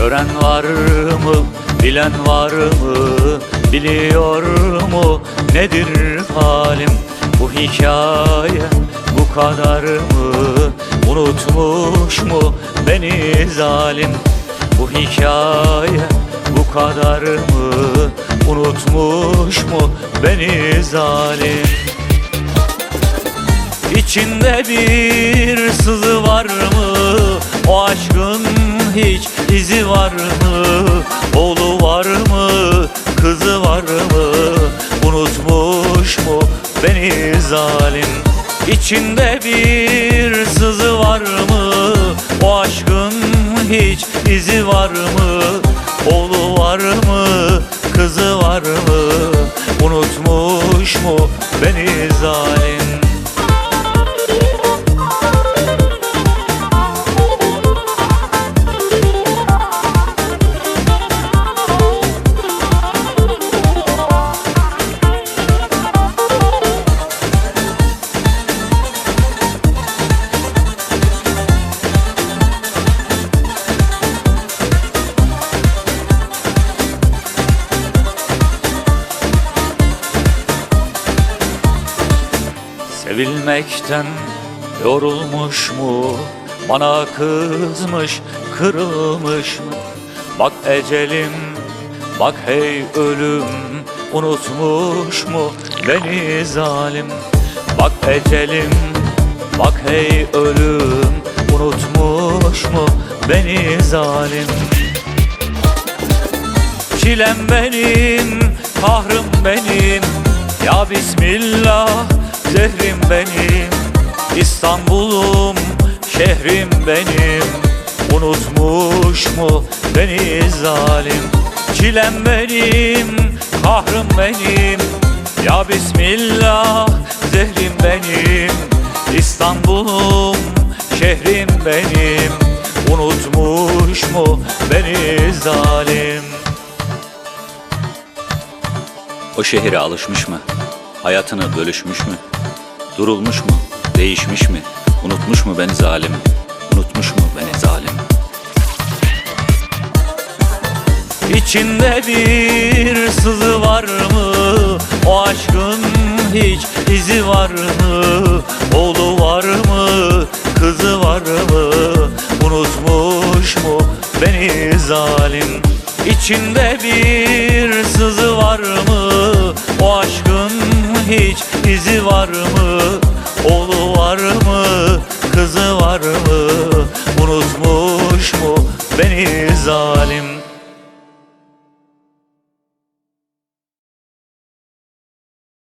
Gören var mı, bilen var mı, biliyor mu nedir halim? Bu hikaye bu kadar mı, unutmuş mu beni zalim? Bu hikaye bu kadar mı, unutmuş mu beni zalim? İçinde bir sızı var mı? O aşkın hiç izi var mı? Oğlu var mı? Kızı var mı? Unutmuş mu beni zalim? İçinde bir sızı var mı? O aşkın hiç izi var mı? Oğlu var mı? Sevilmekten yorulmuş mu? Bana kızmış, kırılmış mı? Bak ecelim, bak hey ölüm Unutmuş mu beni zalim? Bak ecelim, bak hey ölüm Unutmuş mu beni zalim? Çilem benim, kahrım benim Ya Bismillah, zehrim benim İstanbul'um, şehrim benim. Unutmuş mu beni zalim? Çilem benim, kahrım benim. Ya Bismillah, zehrim benim. İstanbul'um, şehrim benim. Unutmuş mu beni zalim? O şehire alışmış mı? Hayatını bölüşmüş mü? Durulmuş mu? Değişmiş mi? Unutmuş mu beni zalim? Unutmuş mu beni zalim? İçinde bir sızı var mı? O aşkın hiç izi var mı? Oğlu var mı? Kızı var mı? Unutmuş mu beni zalim? İçinde bir sızı var mı? O aşkın hiç izi var mı?